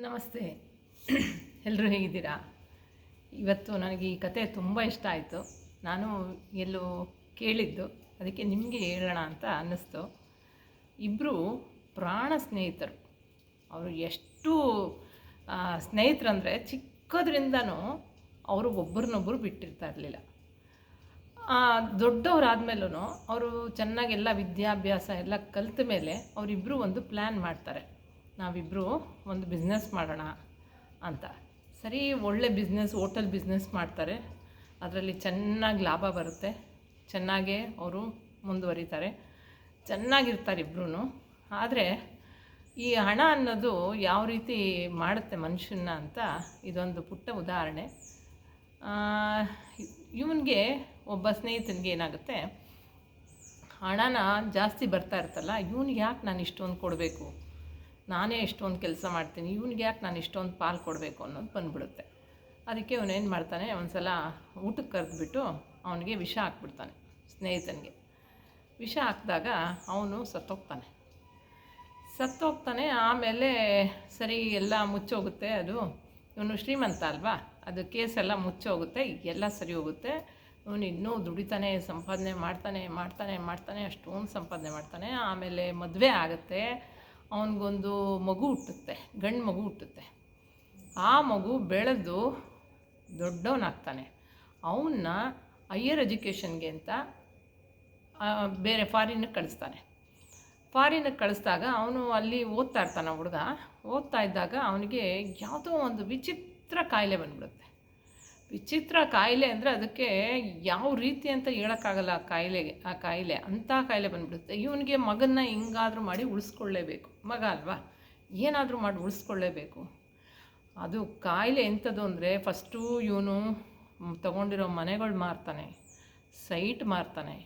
ನಮಸ್ತೆ. ಎಲ್ಲರೂ ಹೇಗಿದ್ದೀರಾ? ಇವತ್ತು ನನಗೆ ಈ ಕತೆ ತುಂಬ ಇಷ್ಟ ಆಯಿತು. ನಾನು ಎಲ್ಲೋ ಕೇಳಿದ್ದು, ಅದಕ್ಕೆ ನಿಮಗೆ ಹೇಳೋಣ ಅಂತ ಅನ್ನಿಸ್ತು. ಇಬ್ಬರು ಪ್ರಾಣ ಸ್ನೇಹಿತರು. ಅವರು ಎಷ್ಟು ಸ್ನೇಹಿತರಂದರೆ ಚಿಕ್ಕದ್ರಿಂದನೂ ಅವರು ಒಬ್ಬರನ್ನೊಬ್ಬರು ಬಿಟ್ಟಿರ್ತಾ ಇರಲಿಲ್ಲ. ದೊಡ್ಡವರಾದ್ಮೇಲೂ ಅವರು ಚೆನ್ನಾಗೆಲ್ಲ ವಿದ್ಯಾಭ್ಯಾಸ ಎಲ್ಲ ಕಲಿತ ಮೇಲೆ ಅವರಿಬ್ಬರು ಒಂದು ಪ್ಲ್ಯಾನ್ ಮಾಡ್ತಾರೆ. ನಾವಿಬ್ಬರು ಒಂದು ಬಿಸ್ನೆಸ್ ಮಾಡೋಣ ಅಂತ. ಸರಿ, ಒಳ್ಳೆ ಬಿಸ್ನೆಸ್ ಹೋಟೆಲ್ ಬಿಸ್ನೆಸ್ ಮಾಡ್ತಾರೆ. ಅದರಲ್ಲಿ ಚೆನ್ನಾಗಿ ಲಾಭ ಬರುತ್ತೆ. ಚೆನ್ನಾಗೇ ಅವರು ಮುಂದುವರಿತಾರೆ. ಚೆನ್ನಾಗಿರ್ತಾರೆ ಇಬ್ಬರೂ ಆದರೆ ಈ ಹಣ ಅನ್ನೋದು ಯಾವ ರೀತಿ ಮಾಡುತ್ತೆ ಮನುಷ್ಯನ ಅಂತ ಇದೊಂದು ಪುಟ್ಟ ಉದಾಹರಣೆ. ಇವನಿಗೆ ಒಬ್ಬ ಸ್ನೇಹಿತನಿಗೆ ಏನಾಗುತ್ತೆ? ಹಣನ ಜಾಸ್ತಿ ಬರ್ತಾ ಇರ್ತಲ್ಲ ಇವನಿಗೆ ಯಾಕೆ ನಾನು ಇಷ್ಟೊಂದು ಕೊಡಬೇಕು? ನಾನೇ ಇಷ್ಟೊಂದು ಕೆಲಸ ಮಾಡ್ತೀನಿ, ಇವನಿಗೆ ಯಾಕೆ ನಾನು ಇಷ್ಟೊಂದು ಪಾಲು ಕೊಡಬೇಕು ಅನ್ನೋದು ಬಂದ್ಬಿಡುತ್ತೆ. ಅದಕ್ಕೆ ಅವನೇನು ಮಾಡ್ತಾನೆ ಒಂದು ಸಲ ಊಟಕ್ಕೆ ಕರೆದ್ಬಿಟ್ಟು ಅವನಿಗೆ ವಿಷ ಹಾಕ್ಬಿಡ್ತಾನೆ, ಸ್ನೇಹಿತನಿಗೆ. ವಿಷ ಹಾಕಿದಾಗ ಅವನು ಸತ್ತೋಗ್ತಾನೆ. ಸತ್ತೋಗ್ತಾನೆ, ಆಮೇಲೆ ಸರಿ ಎಲ್ಲ ಮುಚ್ಚೋಗುತ್ತೆ ಅದು. ಇವನು ಶ್ರೀಮಂತ ಅಲ್ವಾ? ಅದು ಕೇಸೆಲ್ಲ ಮುಚ್ಚೋಗುತ್ತೆ, ಎಲ್ಲ ಸರಿ ಹೋಗುತ್ತೆ. ಇವನು ಇನ್ನೂ ದುಡಿತಾನೆ, ಸಂಪಾದನೆ ಮಾಡ್ತಾನೆ ಮಾಡ್ತಾನೆ ಮಾಡ್ತಾನೆ, ಅಷ್ಟೊಂದು ಸಂಪಾದನೆ ಮಾಡ್ತಾನೆ. ಆಮೇಲೆ ಮದುವೆ ಆಗುತ್ತೆ. ಅವನಿಗೊಂದು ಮಗು ಹುಟ್ಟುತ್ತೆ, ಗಂಡು ಮಗು ಹುಟ್ಟುತ್ತೆ. ಆ ಮಗು ಬೆಳೆದು ದೊಡ್ಡವನಾಗ್ತಾನೆ. ಅವನ್ನ ಹೈಯರ್ ಎಜುಕೇಷನ್ಗೆ ಅಂತ ಬೇರೆ ಫಾರಿನಿಗೆ ಕಳಿಸ್ತಾನೆ. ಫಾರಿನಿಗೆ ಕಳಿಸ್ದಾಗ ಅವನು ಅಲ್ಲಿ ಓದ್ತಾ ಇರ್ತಾನೆ ಹುಡುಗ. ಓದ್ತಾ ಇದ್ದಾಗ ಅವನಿಗೆ ಯಾವುದೋ ಒಂದು ವಿಚಿತ್ರ ಕಾಯಿಲೆ ಬಂದ್ಬಿಡುತ್ತೆ. ವಿಚಿತ್ರ ಕಾಯಿಲೆ ಅಂದರೆ ಅದಕ್ಕೆ ಯಾವ ರೀತಿ ಅಂತ ಹೇಳೋಕ್ಕಾಗಲ್ಲ ಆ ಕಾಯಿಲೆಗೆ, ಆ ಕಾಯಿಲೆ. ಅಂಥ ಕಾಯಿಲೆ ಬಂದ್ಬಿಡುತ್ತೆ. ಇವನಿಗೆ ಮಗನ್ನ ಹಿಂಗಾದರೂ ಮಾಡಿ ಉಳಿಸ್ಕೊಳ್ಳೇಬೇಕು. ಮಗ ಅಲ್ವಾ? ಏನಾದರೂ ಮಾಡಿ ಉಳಿಸ್ಕೊಳ್ಳೇಬೇಕು. ಅದು ಕಾಯಿಲೆ ಎಂಥದ್ದು ಅಂದರೆ ಫಸ್ಟು ಇವನು ತಗೊಂಡಿರೋ ಮನೆಗಳು ಮಾರ್ತಾನೆ, ಸೈಟ್ ಮಾರ್ತಾನೆ,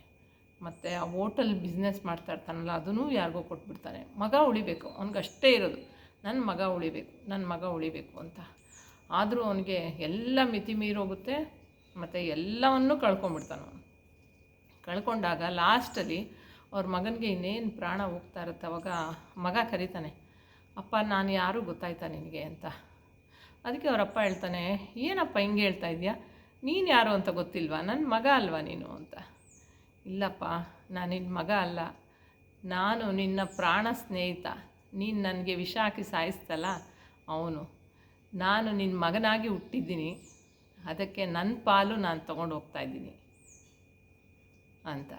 ಮತ್ತು ಆ ಹೋಟೆಲ್ ಬಿಸ್ನೆಸ್ ಮಾಡ್ತಾ ಇರ್ತಾನಲ್ಲ, ಅದನ್ನು ಯಾರಿಗೋ ಕೊಟ್ಬಿಡ್ತಾನೆ. ಮಗ ಉಳಿಬೇಕು. ಅವ್ನಿಗೆ ಅಷ್ಟೇ ಇರೋದು. ನನ್ನ ಮಗ ಉಳಿಬೇಕು ನನ್ನ ಮಗ ಉಳಿಬೇಕು ಅಂತ. ಆದರೂ ಅವನಿಗೆ ಎಲ್ಲ ಮಿತಿ ಮೀರೋಗುತ್ತೆ ಮತ್ತು ಎಲ್ಲವನ್ನೂ ಕಳ್ಕೊಂಬಿಡ್ತಾನೆ ಅವನು. ಕಳ್ಕೊಂಡಾಗ ಲಾಸ್ಟಲ್ಲಿ ಅವ್ರ ಮಗನಿಗೆ ಇನ್ನೇನು ಪ್ರಾಣ ಹೋಗ್ತಾ ಇರುತ್ತೆ, ಅವಾಗ ಮಗ ಕರೀತಾನೆ, ಅಪ್ಪ, ನಾನು ಯಾರು ಗೊತ್ತಾಯ್ತಾ ನಿನಗೆ? ಅಂತ. ಅದಕ್ಕೆ ಅವರಪ್ಪ ಹೇಳ್ತಾನೆ, ಏನಪ್ಪ ಹಿಂಗೆ ಹೇಳ್ತಾ ಇದೆಯಾ ನೀನು ಯಾರು ಅಂತ ಗೊತ್ತಿಲ್ವಾ? ನನ್ನ ಮಗ ಅಲ್ವಾ ನೀನು? ಅಂತ. ಇಲ್ಲಪ್ಪ, ನಾನು ನಿನ್ನ ಮಗ ಅಲ್ಲ. ನಾನು ನಿನ್ನ ಪ್ರಾಣ ಸ್ನೇಹಿತ. ನೀನು ನನಗೆ ವಿಷ ಹಾಕಿ ಸಾಯಿಸ್ತಲ್ಲ ಅವನು. ನಾನು ನಿನ್ನ ಮಗನಾಗಿ ಹುಟ್ಟಿದ್ದೀನಿ. ಅದಕ್ಕೆ ನನ್ನ ಪಾಲು ನಾನು ತೊಗೊಂಡು ಹೋಗ್ತಾ ಇದ್ದೀನಿ ಅಂತ.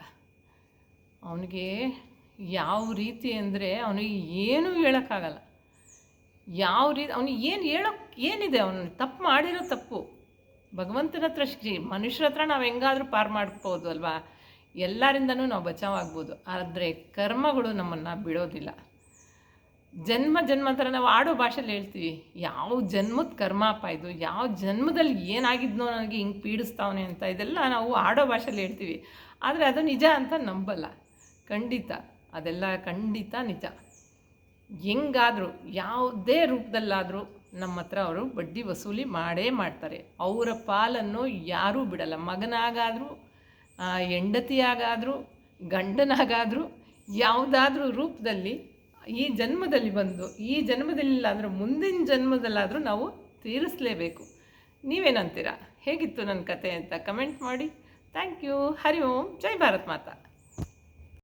ಅವನಿಗೆ ಯಾವ ರೀತಿ ಅಂದರೆ ಅವನಿಗೆ ಏನೂ ಹೇಳೋಕ್ಕಾಗಲ್ಲ. ಯಾವ ರೀತಿ ಅವನಿಗೆ ಏನು ಹೇಳೋಕ್ಕೆ ಏನಿದೆ ಅವನು ತಪ್ಪು ಮಾಡಿರೋ ತಪ್ಪು. ಭಗವಂತನ ಹತ್ರ ಶ್ರೀ, ಮನುಷ್ಯರ ಹತ್ರ ನಾವು ಹೆಂಗಾದರೂ ಪಾರು ಮಾಡ್ಬೋದು ಅಲ್ವಾ? ಎಲ್ಲರಿಂದನೂ ನಾವು ಬಚಾವಾಗ್ಬೋದು ಆದರೆ ಕರ್ಮಗಳು ನಮ್ಮನ್ನು ಬಿಡೋದಿಲ್ಲ. ಜನ್ಮ ಜನ್ಮಾಂತರ ನಾವು ಆಡೋ ಭಾಷೆಲಿ ಹೇಳ್ತೀವಿ, ಯಾವ ಜನ್ಮದ ಕರ್ಮಾಪ ಇದು? ಯಾವ ಜನ್ಮದಲ್ಲಿ ಏನಾಗಿದ್ನೋ ನನಗೆ ಹಿಂಗೆ ಪೀಡಿಸ್ತಾವನೆ ಅಂತ? ಇದೆಲ್ಲ ನಾವು ಆಡೋ ಭಾಷೆಲಿ ಹೇಳ್ತೀವಿ. ಆದರೆ ಅದು ನಿಜ ಅಂತ ನಂಬಲ್ಲ. ಖಂಡಿತ. ಅದೆಲ್ಲ ಖಂಡಿತ ನಿಜ. ಹೆಂಗಾದರೂ, ಯಾವುದೇ ರೂಪದಲ್ಲಾದರೂ ನಮ್ಮ ಹತ್ರ ಅವರು ಬಡ್ಡಿ ವಸೂಲಿ ಮಾಡೇ ಮಾಡ್ತಾರೆ. ಅವರ ಪಾಲನ್ನು ಯಾರೂ ಬಿಡಲ್ಲ. ಮಗನಾಗಾದರೂ ಹೆಂಡತಿಯಾಗಾದರೂ, ಗಂಡನಾಗಾದರೂ, ಯಾವುದಾದ್ರೂ ರೂಪದಲ್ಲಿ ಈ ಜನ್ಮದಲ್ಲಿ ಬಂದು, ಈ ಜನ್ಮದಲ್ಲಿಲ್ಲ ಅಂದರೆ ಮುಂದಿನ ಜನ್ಮದಲ್ಲಾದರೂ ನಾವು ತೀರಿಸಲೇಬೇಕು. ನೀವೇನಂತೀರಾ? ಹೇಗಿತ್ತು ನನ್ನ ಕತೆ ಅಂತ ಕಮೆಂಟ್ ಮಾಡಿ. Thank you. ಹರಿ ಓಂ. ಜೈ ಭಾರತ್ ಮಾತಾ.